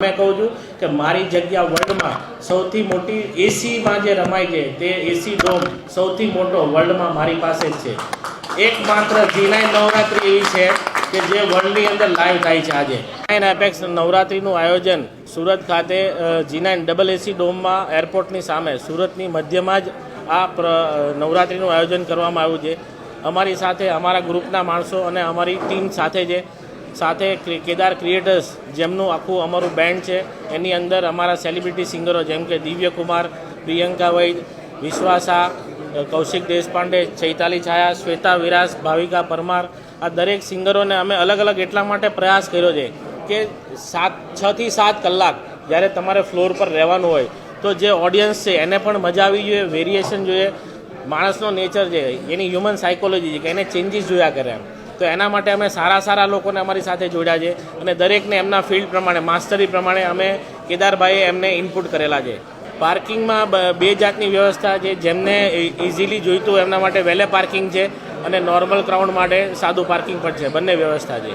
મેં કહું છું કે મારી જગ્યા વર્લ્ડમાં સૌથી મોટી એસીમાં જે રમાય છે, તે એસી ડોમ સૌથી મોટો વર્લ્ડમાં મારી પાસે જ છે. એકમાત્ર જીનાઈ નવરાત્રિ એવી છે કે જે વર્લ્ડની અંદર લાઈવ થાય છે આજે. નાઇન એપેક્સ નવરાત્રિનું આયોજન સુરત ખાતે જીનાઇન ડબલ એસી ડોમમાં એરપોર્ટની સામે સુરતની મધ્યમાં જ આ નવરાત્રિનું આયોજન કરવામાં આવ્યું છે. અમારી સાથે અમારા ગ્રુપના માણસો અને અમારી ટીમ સાથે છે સાથે કેદાર ક્રિએટર્સ જેમનું આખું અમારું બેન્ડ છે, એની અંદર અમારા સેલિબ્રિટી સિંગરો જેમ કે દિવ્ય કુમાર પ્રિયંકા વૈદ, વિશ્વાસા કૌશિક દેશપાંડે, ચૈતાલી છાયા, શ્વેતા વિરાસ, ભાવિકા પરમાર, આ દરેક સિંગરોને અમે અલગ અલગ એટલા માટે પ્રયાસ કર્યો છે કે સાત છથી સાત કલાક જ્યારે તમારે ફ્લોર પર રહેવાનું હોય તો જે ઓડિયન્સ છે એને પણ મજા આવી જોઈએ વેરિએશન જોઈએ. માણસનો નેચર છે, એની હ્યુમન સાયકોલોજી છે કે એને ચેન્જીસ જોયા કરે એમ. તો એના માટે અમે સારા સારા લોકોને અમારી સાથે જોડ્યા છે અને દરેકને એમના ફિલ્ડ પ્રમાણે, માસ્ટરી પ્રમાણે અમે કેદારભાઈએ એમને ઇનપુટ કરેલા છે. પાર્કિંગમાં બ- જાતની વ્યવસ્થા છે, જેમને ઇઝીલી જોઈતું એમના માટે વહેલે પાર્કિંગ છે અને નોર્મલ ક્રાઉડ માટે સાદું પાર્કિંગ પણ છે. બંને વ્યવસ્થા છે.